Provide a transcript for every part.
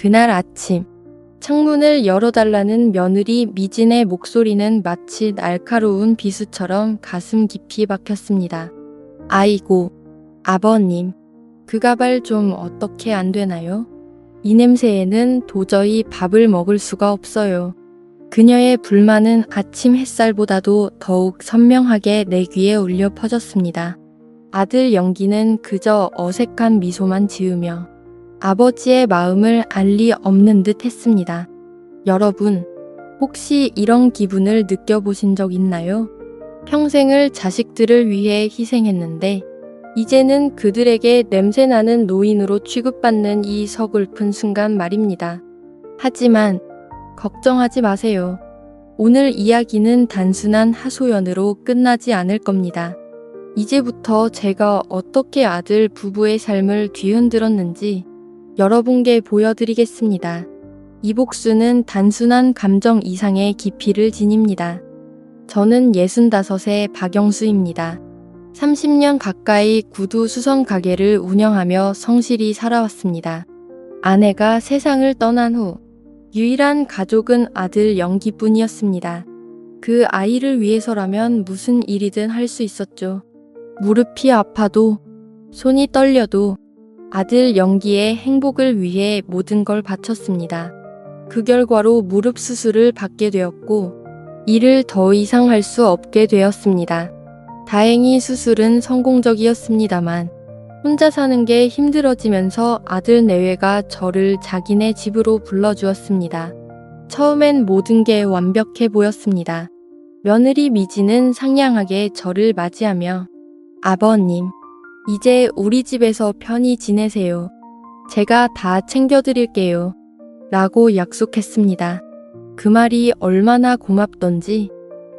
그날 아침 창문을 열어달라는 며느리 미진의 목소리는 마치 날카로운 비수처럼 가슴 깊이 박혔습니다. 아이고, 아버님, 그 가발 좀 어떻게 안 되나요? 이 냄새에는 도저히 밥을 먹을 수가 없어요. 그녀의 불만은 아침 햇살보다도 더욱 선명하게 내 귀에 울려 퍼졌습니다. 아들 연기는 그저 어색한 미소만 지으며 아버지의 마음을 알리 없는 듯 했습니다. 여러분, 혹시 이런 기분을 느껴보신 적 있나요? 평생을 자식들을 위해 희생했는데, 이제는 그들에게 냄새나는 노인으로 취급받는 이 서글픈 순간 말입니다. 하지만, 걱정하지 마세요. 오늘 이야기는 단순한 하소연으로 끝나지 않을 겁니다. 이제부터 제가 어떻게 아들 부부의 삶을 뒤흔들었는지 여러분께 보여드리겠습니다. 이 복수는 단순한 감정 이상의 깊이를 지닙니다. 저는 65세 박영수입니다. 30년 가까이 구두 수선 가게를 운영하며 성실히 살아왔습니다. 아내가 세상을 떠난 후 유일한 가족은 아들 영기뿐이었습니다. 그 아이를 위해서라면 무슨 일이든 할 수 있었죠. 무릎이 아파도 손이 떨려도 아들 연기의 행복을 위해 모든 걸 바쳤습니다. 그 결과로 무릎 수술을 받게 되었고 일을 더 이상 할 수 없게 되었습니다. 다행히 수술은 성공적이었습니다만 혼자 사는 게 힘들어지면서 아들 내외가 저를 자기네 집으로 불러주었습니다. 처음엔 모든 게 완벽해 보였습니다. 며느리 미지는 상냥하게 저를 맞이하며 아버님, 이제 우리 집에서 편히 지내세요. 제가 다 챙겨드릴게요. 라고 약속했습니다. 그 말이 얼마나 고맙던지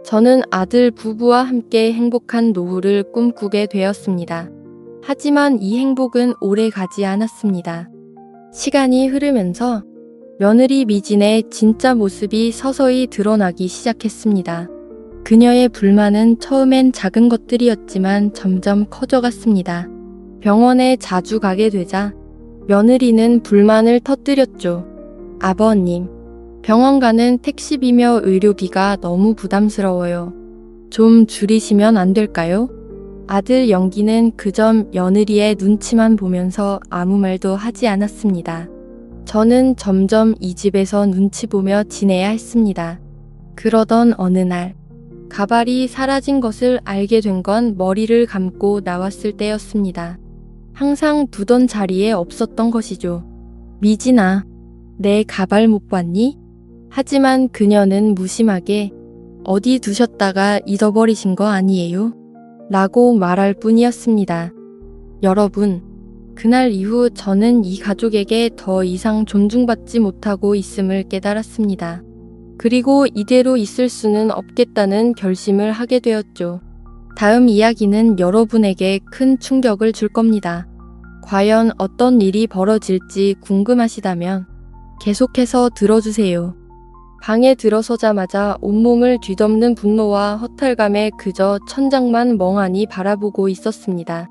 저는 아들 부부와 함께 행복한 노후를 꿈꾸게 되었습니다. 하지만 이 행복은 오래 가지 않았습니다. 시간이 흐르면서 며느리 미진의 진짜 모습이 서서히 드러나기 시작했습니다. 그녀의 불만은 처음엔 작은 것들이었지만 점점 커져갔습니다. 병원에 자주 가게 되자 며느리는 불만을 터뜨렸죠. 아버님, 병원 가는 택시비며 의료비가 너무 부담스러워요. 좀 줄이시면 안 될까요? 아들 연기는 그 점 며느리의 눈치만 보면서 아무 말도 하지 않았습니다. 저는 점점 이 집에서 눈치 보며 지내야 했습니다. 그러던 어느 날, 가발이 사라진 것을 알게 된 건 머리를 감고 나왔을 때였습니다. 항상 두던 자리에 없었던 것이죠. 미진아, 내 가발 못 봤니? 하지만 그녀는 무심하게 어디 두셨다가 잊어버리신 거 아니에요? 라고 말할 뿐이었습니다. 여러분, 그날 이후 저는 이 가족에게 더 이상 존중받지 못하고 있음을 깨달았습니다. 그리고 이대로 있을 수는 없겠다는 결심을 하게 되었죠. 다음 이야기는 여러분에게 큰 충격을 줄 겁니다. 과연 어떤 일이 벌어질지 궁금하시다면 계속해서 들어주세요. 방에 들어서자마자 온몸을 뒤덮는 분노와 허탈감에 그저 천장만 멍하니 바라보고 있었습니다.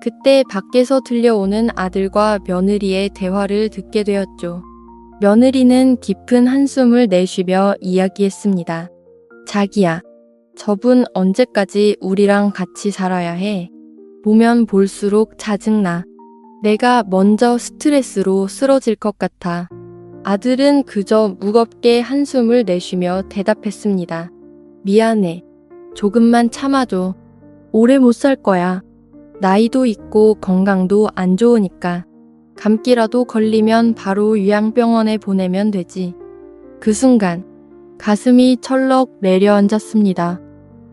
그때 밖에서 들려오는 아들과 며느리의 대화를 듣게 되었죠. 며느리는 깊은 한숨을 내쉬며 이야기했습니다. 자기야, 저분 언제까지 우리랑 같이 살아야 해? 보면 볼수록 짜증나. 내가 먼저 스트레스로 쓰러질 것 같아. 아들은 그저 무겁게 한숨을 내쉬며 대답했습니다. 미안해. 조금만 참아줘. 오래 못 살 거야. 나이도 있고 건강도 안 좋으니까. 감기라도 걸리면 바로 요양병원에 보내면 되지. 그 순간 가슴이 철렁 내려앉았습니다.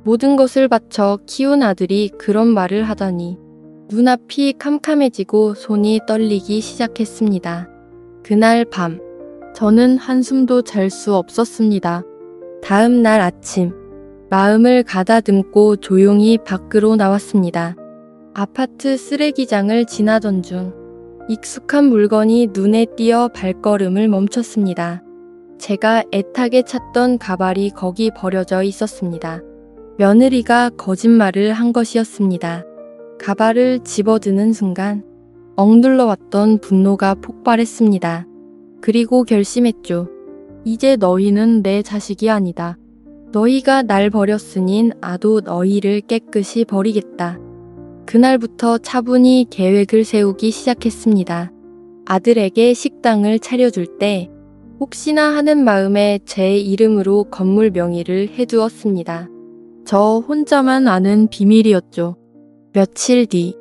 모든 것을 바쳐 키운 아들이 그런 말을 하다니 눈앞이 캄캄해지고 손이 떨리기 시작했습니다. 그날 밤 저는 한숨도 잘 수 없었습니다. 다음 날 아침 마음을 가다듬고 조용히 밖으로 나왔습니다. 아파트 쓰레기장을 지나던 중 익숙한 물건이 눈에 띄어 발걸음을 멈췄습니다. 제가 애타게 찾던 가발이 거기 버려져 있었습니다. 며느리가 거짓말을 한 것이었습니다. 가발을 집어드는 순간 억눌러왔던 분노가 폭발했습니다. 그리고 결심했죠. 이제 너희는 내 자식이 아니다. 너희가 날 버렸으니 나도 너희를 깨끗이 버리겠다. 그날부터 차분히 계획을 세우기 시작했습니다. 아들에게 식당을 차려줄 때 혹시나 하는 마음에 제 이름으로 건물 명의를 해두었습니다. 저 혼자만 아는 비밀이었죠. 며칠 뒤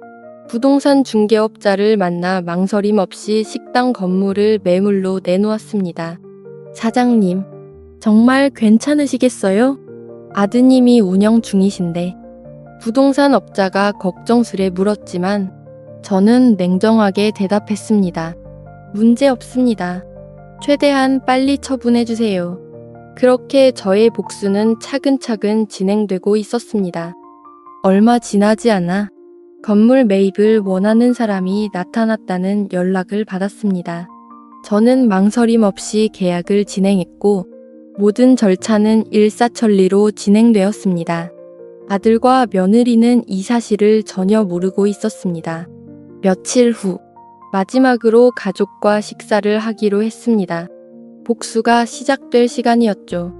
부동산 중개업자를 만나 망설임 없이 식당 건물을 매물로 내놓았습니다. 사장님, 정말 괜찮으시겠어요? 아드님이 운영 중이신데 부동산 업자가 걱정스레 물었지만 저는 냉정하게 대답했습니다. 문제 없습니다. 최대한 빨리 처분해 주세요. 그렇게 저의 복수는 차근차근 진행되고 있었습니다. 얼마 지나지 않아 건물 매입을 원하는 사람이 나타났다는 연락을 받았습니다. 저는 망설임 없이 계약을 진행했고 모든 절차는 일사천리로 진행되었습니다. 아들과 며느리는 이 사실을 전혀 모르고 있었습니다. 며칠 후 마지막으로 가족과 식사를 하기로 했습니다. 복수가 시작될 시간이었죠.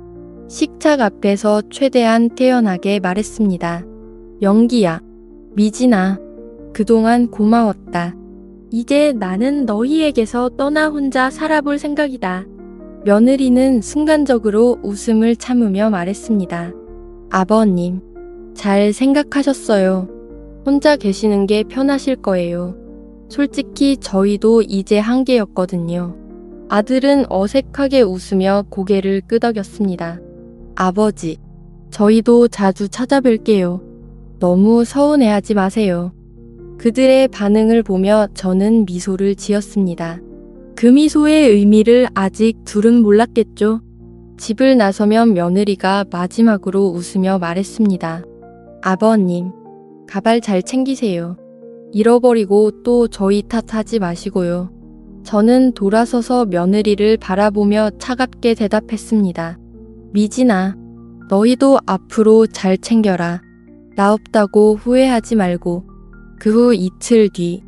식탁 앞에서 최대한 태연하게 말했습니다. 영기야, 미진아, 그동안 고마웠다. 이제 나는 너희에게서 떠나 혼자 살아볼 생각이다. 며느리는 순간적으로 웃음을 참으며 말했습니다. 아버님, 잘 생각하셨어요. 혼자 계시는 게 편하실 거예요. 솔직히 저희도 이제 한계였거든요. 아들은 어색하게 웃으며 고개를 끄덕였습니다. 아버지, 저희도 자주 찾아뵐게요. 너무 서운해하지 마세요. 그들의 반응을 보며 저는 미소를 지었습니다. 그 미소의 의미를 아직 둘은 몰랐겠죠. 집을 나서면 며느리가 마지막으로 웃으며 말했습니다. 아버님, 가발 잘 챙기세요. 잃어버리고 또 저희 탓하지 마시고요. 저는 돌아서서 며느리를 바라보며 차갑게 대답했습니다. 미진아, 너희도 앞으로 잘 챙겨라. 나 없다고 후회하지 말고. 그 후 이틀 뒤,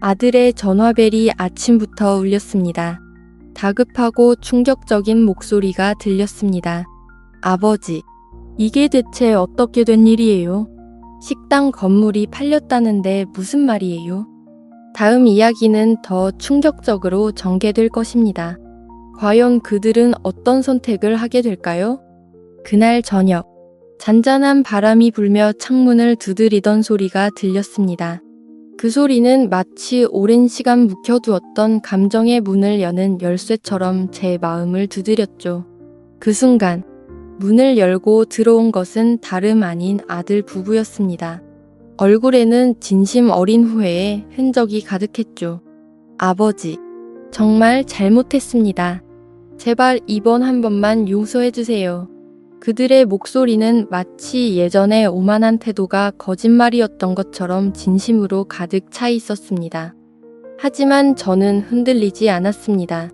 아들의 전화벨이 아침부터 울렸습니다. 다급하고 충격적인 목소리가 들렸습니다. 아버지, 이게 대체 어떻게 된 일이에요? 식당 건물이 팔렸다는데 무슨 말이에요? 다음 이야기는 더 충격적으로 전개될 것입니다. 과연 그들은 어떤 선택을 하게 될까요? 그날 저녁, 잔잔한 바람이 불며 창문을 두드리던 소리가 들렸습니다. 그 소리는 마치 오랜 시간 묵혀두었던 감정의 문을 여는 열쇠처럼 제 마음을 두드렸죠. 그 순간, 문을 열고 들어온 것은 다름 아닌 아들 부부였습니다. 얼굴에는 진심 어린 후회의 흔적이 가득했죠. 아버지, 정말 잘못했습니다. 제발 이번 한 번만 용서해 주세요. 그들의 목소리는 마치 예전의 오만한 태도가 거짓말이었던 것처럼 진심으로 가득 차 있었습니다. 하지만 저는 흔들리지 않았습니다.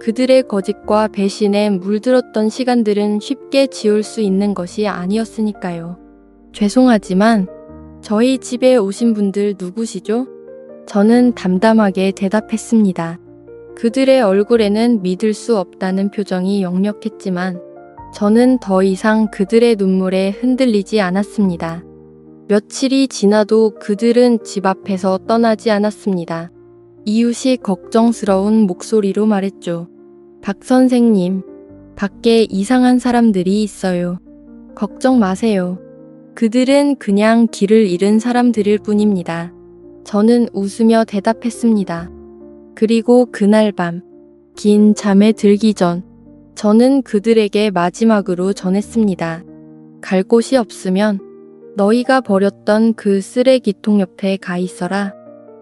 그들의 거짓과 배신에 물들었던 시간들은 쉽게 지울 수 있는 것이 아니었으니까요. 죄송하지만 저희 집에 오신 분들 누구시죠? 저는 담담하게 대답했습니다. 그들의 얼굴에는 믿을 수 없다는 표정이 역력했지만 저는 더 이상 그들의 눈물에 흔들리지 않았습니다. 며칠이 지나도 그들은 집 앞에서 떠나지 않았습니다. 이웃이 걱정스러운 목소리로 말했죠. 박 선생님, 밖에 이상한 사람들이 있어요. 걱정 마세요. 그들은 그냥 길을 잃은 사람들일 뿐입니다. 저는 웃으며 대답했습니다. 그리고 그날 밤, 긴 잠에 들기 전, 저는 그들에게 마지막으로 전했습니다. 갈 곳이 없으면 너희가 버렸던 그 쓰레기통 옆에 가 있어라.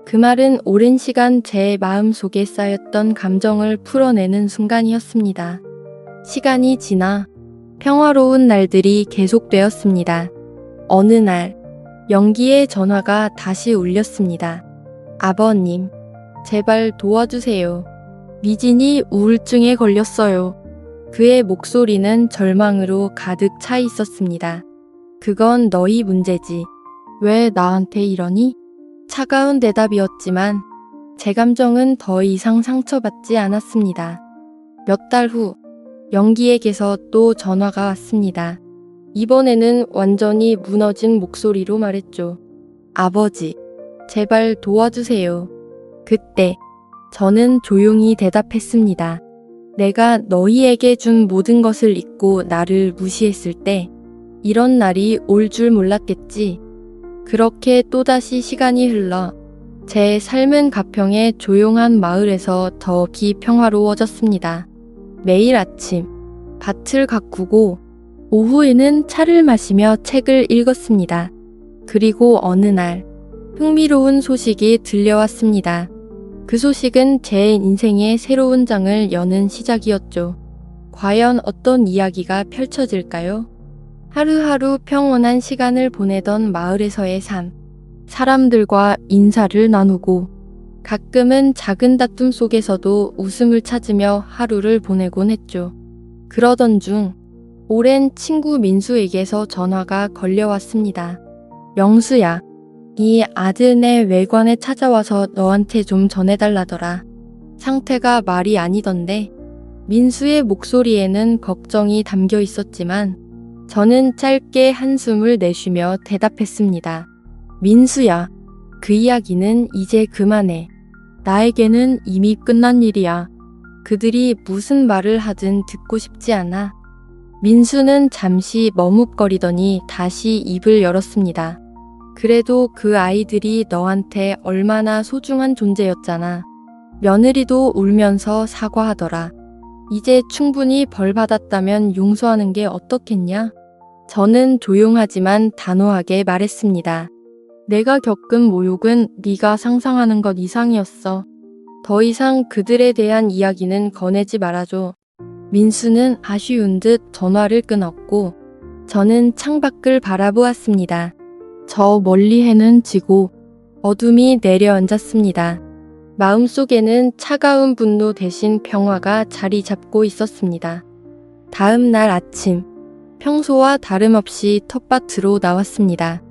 그 말은 오랜 시간 제 마음 속에 쌓였던 감정을 풀어내는 순간이었습니다. 시간이 지나 평화로운 날들이 계속되었습니다. 어느 날, 영기의 전화가 다시 울렸습니다. 아버님, 제발 도와주세요. 미진이 우울증에 걸렸어요. 그의 목소리는 절망으로 가득 차 있었습니다. 그건 너희 문제지. 왜 나한테 이러니? 차가운 대답이었지만 제 감정은 더 이상 상처받지 않았습니다. 몇 달 후, 영기에게서 또 전화가 왔습니다. 이번에는 완전히 무너진 목소리로 말했죠. 아버지, 제발 도와주세요. 그때 저는 조용히 대답했습니다. 내가 너희에게 준 모든 것을 잊고 나를 무시했을 때 이런 날이 올 줄 몰랐겠지. 그렇게 또다시 시간이 흘러 제 삶은 가평의 조용한 마을에서 더욱이 평화로워졌습니다. 매일 아침 밭을 가꾸고 오후에는 차를 마시며 책을 읽었습니다. 그리고 어느 날 흥미로운 소식이 들려왔습니다. 그 소식은 제 인생의 새로운 장을 여는 시작이었죠. 과연 어떤 이야기가 펼쳐질까요? 하루하루 평온한 시간을 보내던 마을에서의 삶. 사람들과 인사를 나누고 가끔은 작은 다툼 속에서도 웃음을 찾으며 하루를 보내곤 했죠. 그러던 중 오랜 친구 민수에게서 전화가 걸려왔습니다. 명수야, 네 아들네 외관에 찾아와서 너한테 좀 전해달라더라. 상태가 말이 아니던데 민수의 목소리에는 걱정이 담겨 있었지만 저는 짧게 한숨을 내쉬며 대답했습니다. 민수야, 그 이야기는 이제 그만해. 나에게는 이미 끝난 일이야. 그들이 무슨 말을 하든 듣고 싶지 않아. 민수는 잠시 머뭇거리더니 다시 입을 열었습니다. 그래도 그 아이들이 너한테 얼마나 소중한 존재였잖아. 며느리도 울면서 사과하더라. 이제 충분히 벌 받았다면 용서하는 게 어떻겠냐? 저는 조용하지만 단호하게 말했습니다. 내가 겪은 모욕은 네가 상상하는 것 이상이었어. 더 이상 그들에 대한 이야기는 꺼내지 말아줘. 민수는 아쉬운 듯 전화를 끊었고 저는 창밖을 바라보았습니다. 저 멀리 해는 지고 어둠이 내려앉았습니다. 마음속에는 차가운 분노 대신 평화가 자리 잡고 있었습니다. 다음 날 아침, 평소와 다름없이 텃밭으로 나왔습니다.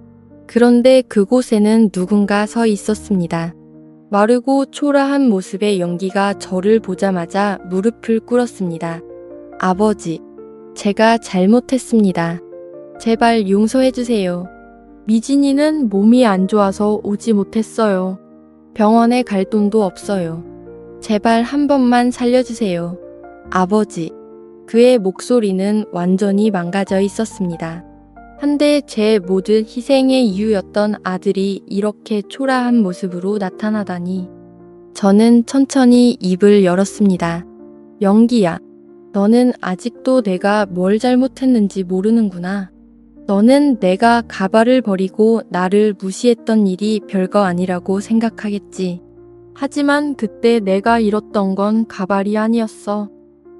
그런데 그곳에는 누군가 서 있었습니다. 마르고 초라한 모습의 연기가 저를 보자마자 무릎을 꿇었습니다. 아버지, 제가 잘못했습니다. 제발 용서해주세요. 미진이는 몸이 안 좋아서 오지 못했어요. 병원에 갈 돈도 없어요. 제발 한 번만 살려주세요. 아버지. 그의 목소리는 완전히 망가져 있었습니다. 한데 제 모든 희생의 이유였던 아들이 이렇게 초라한 모습으로 나타나다니. 저는 천천히 입을 열었습니다. 영기야, 너는 아직도 내가 뭘 잘못했는지 모르는구나. 너는 내가 가발을 버리고 나를 무시했던 일이 별거 아니라고 생각하겠지. 하지만 그때 내가 잃었던 건 가발이 아니었어.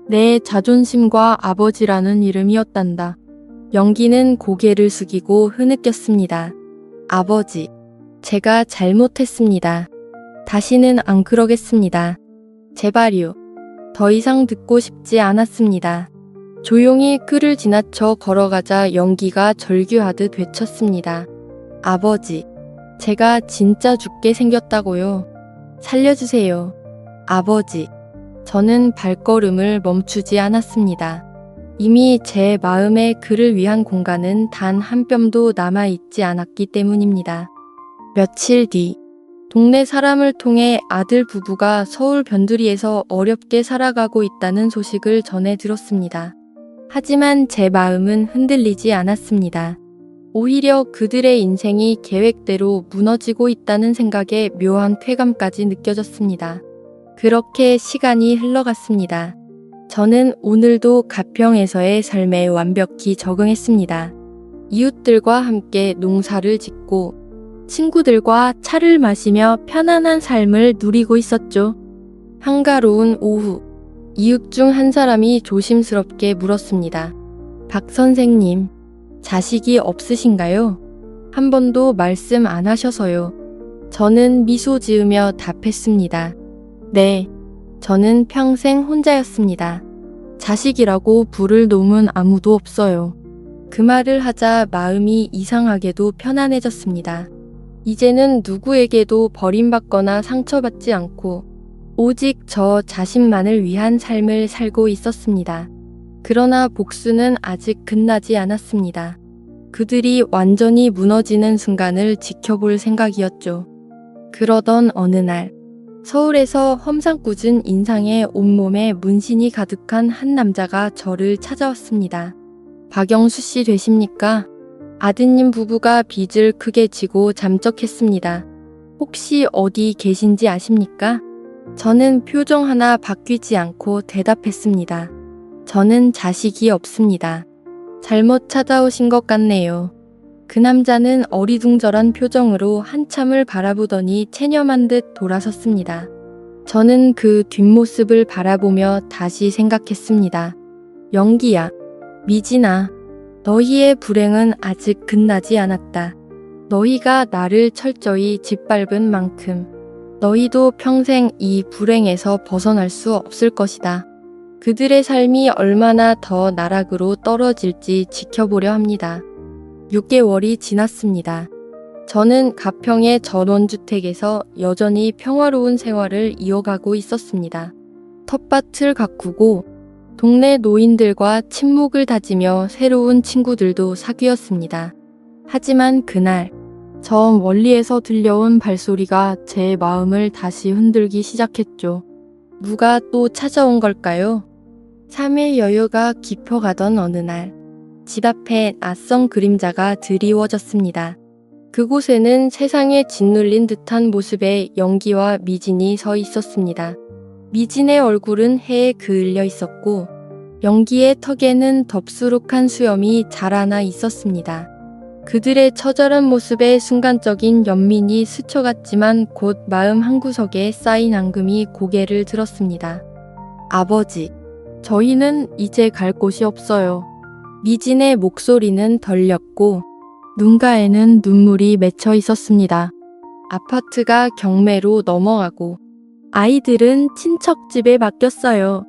내 자존심과 아버지라는 이름이었단다. 영기는 고개를 숙이고 흐느꼈습니다. 아버지, 제가 잘못했습니다. 다시는 안 그러겠습니다. 제발요. 더 이상 듣고 싶지 않았습니다. 조용히 그를 지나쳐 걸어가자 연기가 절규하듯 외쳤습니다. 아버지, 제가 진짜 죽게 생겼다고요. 살려주세요. 아버지, 저는 발걸음을 멈추지 않았습니다. 이미 제 마음에 그를 위한 공간은 단 한 뼘도 남아있지 않았기 때문입니다. 며칠 뒤, 동네 사람을 통해 아들 부부가 서울 변두리에서 어렵게 살아가고 있다는 소식을 전해 들었습니다. 하지만 제 마음은 흔들리지 않았습니다. 오히려 그들의 인생이 계획대로 무너지고 있다는 생각에 묘한 쾌감까지 느껴졌습니다. 그렇게 시간이 흘러갔습니다. 저는 오늘도 가평에서의 삶에 완벽히 적응했습니다. 이웃들과 함께 농사를 짓고 친구들과 차를 마시며 편안한 삶을 누리고 있었죠. 한가로운 오후, 이웃 중 한 사람이 조심스럽게 물었습니다. 박 선생님, 자식이 없으신가요? 한 번도 말씀 안 하셔서요. 저는 미소 지으며 답했습니다. 네, 저는 평생 혼자였습니다. 자식이라고 부를 놈은 아무도 없어요. 그 말을 하자 마음이 이상하게도 편안해졌습니다. 이제는 누구에게도 버림받거나 상처받지 않고 오직 저 자신만을 위한 삶을 살고 있었습니다. 그러나 복수는 아직 끝나지 않았습니다. 그들이 완전히 무너지는 순간을 지켜볼 생각이었죠. 그러던 어느 날, 서울에서 험상궂은 인상에 온몸에 문신이 가득한 한 남자가 저를 찾아왔습니다. 박영수 씨 되십니까? 아드님 부부가 빚을 크게 지고 잠적했습니다. 혹시 어디 계신지 아십니까? 저는 표정 하나 바뀌지 않고 대답했습니다. 저는 자식이 없습니다. 잘못 찾아오신 것 같네요. 그 남자는 어리둥절한 표정으로 한참을 바라보더니 체념한 듯 돌아섰습니다. 저는 그 뒷모습을 바라보며 다시 생각했습니다. 영기야, 미진아, 너희의 불행은 아직 끝나지 않았다. 너희가 나를 철저히 짓밟은 만큼 너희도 평생 이 불행에서 벗어날 수 없을 것이다. 그들의 삶이 얼마나 더 나락으로 떨어질지 지켜보려 합니다. 6개월이 지났습니다. 저는 가평의 전원주택에서 여전히 평화로운 생활을 이어가고 있었습니다. 텃밭을 가꾸고 동네 노인들과 친목을 다지며 새로운 친구들도 사귀었습니다. 하지만 그날 저 멀리에서 들려온 발소리가 제 마음을 다시 흔들기 시작했죠. 누가 또 찾아온 걸까요? 3일 여유가 깊어가던 어느 날, 집 앞에 낯선 그림자가 드리워졌습니다. 그곳에는 세상에 짓눌린 듯한 모습의 영기와 미진이 서 있었습니다. 미진의 얼굴은 해에 그을려 있었고, 영기의 턱에는 덥수룩한 수염이 자라나 있었습니다. 그들의 처절한 모습에 순간적인 연민이 스쳐갔지만 곧 마음 한구석에 쌓인 앙금이 고개를 들었습니다. 아버지, 저희는 이제 갈 곳이 없어요. 미진의 목소리는 덜렸고 눈가에는 눈물이 맺혀 있었습니다. 아파트가 경매로 넘어가고 아이들은 친척 집에 맡겼어요.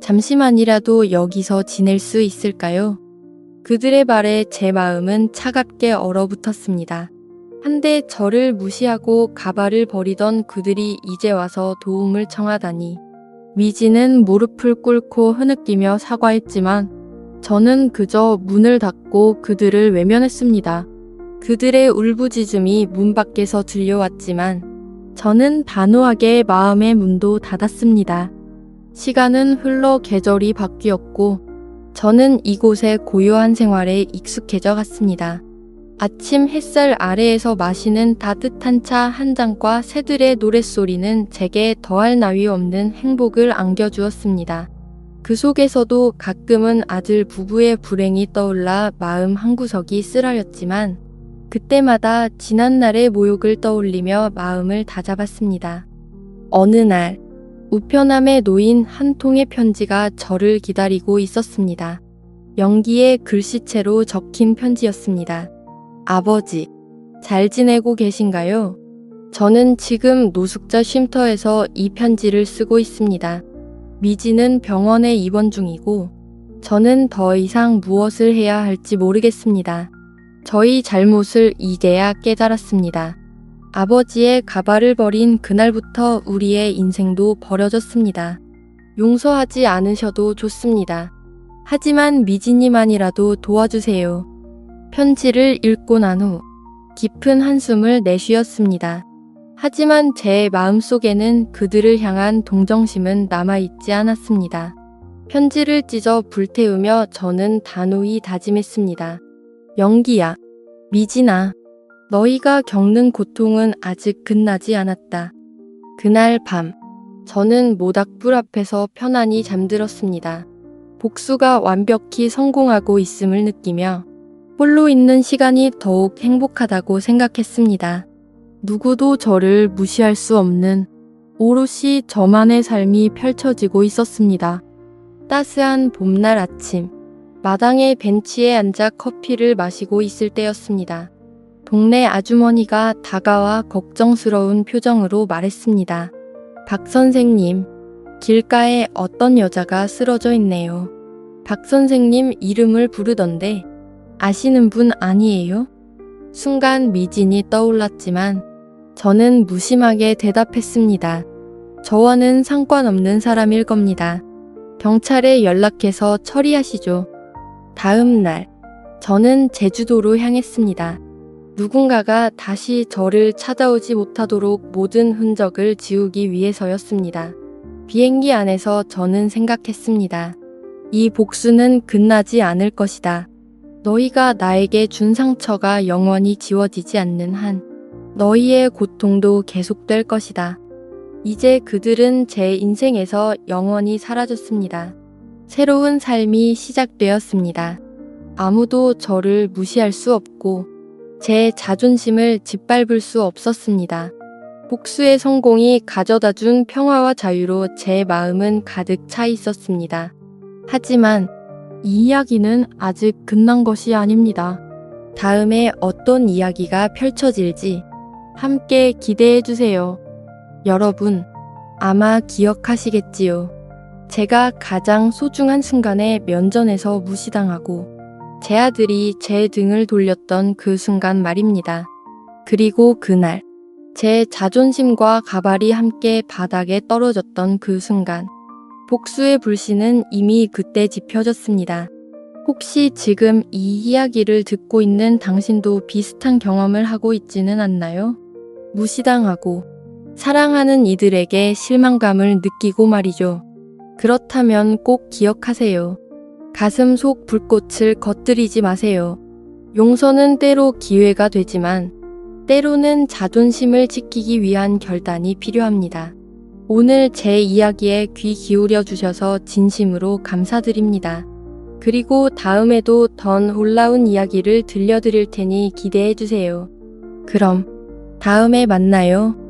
잠시만이라도 여기서 지낼 수 있을까요? 그들의 말에 제 마음은 차갑게 얼어붙었습니다. 한데 저를 무시하고 가발을 버리던 그들이 이제 와서 도움을 청하다니. 미지는 무릎을 꿇고 흐느끼며 사과했지만 저는 그저 문을 닫고 그들을 외면했습니다. 그들의 울부짖음이 문 밖에서 들려왔지만 저는 단호하게 마음의 문도 닫았습니다. 시간은 흘러 계절이 바뀌었고 저는 이곳의 고요한 생활에 익숙해져 갔습니다. 아침 햇살 아래에서 마시는 따뜻한 차 한 잔과 새들의 노랫소리는 제게 더할 나위 없는 행복을 안겨주었습니다. 그 속에서도 가끔은 아들 부부의 불행이 떠올라 마음 한구석이 쓰라렸지만 그때마다 지난날의 모욕을 떠올리며 마음을 다잡았습니다. 어느 날 우편함에 놓인 한 통의 편지가 저를 기다리고 있었습니다. 연기의 글씨체로 적힌 편지였습니다. 아버지, 잘 지내고 계신가요? 저는 지금 노숙자 쉼터에서 이 편지를 쓰고 있습니다. 미지는 병원에 입원 중이고, 저는 더 이상 무엇을 해야 할지 모르겠습니다. 저희 잘못을 이제야 깨달았습니다. 아버지의 가발을 버린 그날부터 우리의 인생도 버려졌습니다. 용서하지 않으셔도 좋습니다. 하지만 미지님만이라도 도와주세요. 편지를 읽고 난 후 깊은 한숨을 내쉬었습니다. 하지만 제 마음속에는 그들을 향한 동정심은 남아있지 않았습니다. 편지를 찢어 불태우며 저는 단호히 다짐했습니다. 영기야, 미진아, 너희가 겪는 고통은 아직 끝나지 않았다. 그날 밤, 저는 모닥불 앞에서 편안히 잠들었습니다. 복수가 완벽히 성공하고 있음을 느끼며 홀로 있는 시간이 더욱 행복하다고 생각했습니다. 누구도 저를 무시할 수 없는 오롯이 저만의 삶이 펼쳐지고 있었습니다. 따스한 봄날 아침, 마당의 벤치에 앉아 커피를 마시고 있을 때였습니다. 동네 아주머니가 다가와 걱정스러운 표정으로 말했습니다. 박 선생님, 길가에 어떤 여자가 쓰러져 있네요. 박 선생님 이름을 부르던데 아시는 분 아니에요? 순간 미진이 떠올랐지만 저는 무심하게 대답했습니다. 저와는 상관없는 사람일 겁니다. 경찰에 연락해서 처리하시죠. 다음 날, 저는 제주도로 향했습니다. 누군가가 다시 저를 찾아오지 못하도록 모든 흔적을 지우기 위해서였습니다. 비행기 안에서 저는 생각했습니다. 이 복수는 끝나지 않을 것이다. 너희가 나에게 준 상처가 영원히 지워지지 않는 한, 너희의 고통도 계속될 것이다. 이제 그들은 제 인생에서 영원히 사라졌습니다. 새로운 삶이 시작되었습니다. 아무도 저를 무시할 수 없고, 제 자존심을 짓밟을 수 없었습니다. 복수의 성공이 가져다 준 평화와 자유로 제 마음은 가득 차 있었습니다. 하지만 이 이야기는 아직 끝난 것이 아닙니다. 다음에 어떤 이야기가 펼쳐질지 함께 기대해 주세요. 여러분, 아마 기억하시겠지요. 제가 가장 소중한 순간에 면전에서 무시당하고 제 아들이 제 등을 돌렸던 그 순간 말입니다. 그리고 그날, 제 자존심과 가발이 함께 바닥에 떨어졌던 그 순간, 복수의 불씨는 이미 그때 지펴졌습니다. 혹시 지금 이 이야기를 듣고 있는 당신도 비슷한 경험을 하고 있지는 않나요? 무시당하고 사랑하는 이들에게 실망감을 느끼고 말이죠. 그렇다면 꼭 기억하세요. 가슴 속 불꽃을 겉들이지 마세요. 용서는 때로 기회가 되지만 때로는 자존심을 지키기 위한 결단이 필요합니다. 오늘 제 이야기에 귀 기울여 주셔서 진심으로 감사드립니다. 그리고 다음에도 더 놀라운 이야기를 들려드릴 테니 기대해 주세요. 그럼 다음에 만나요.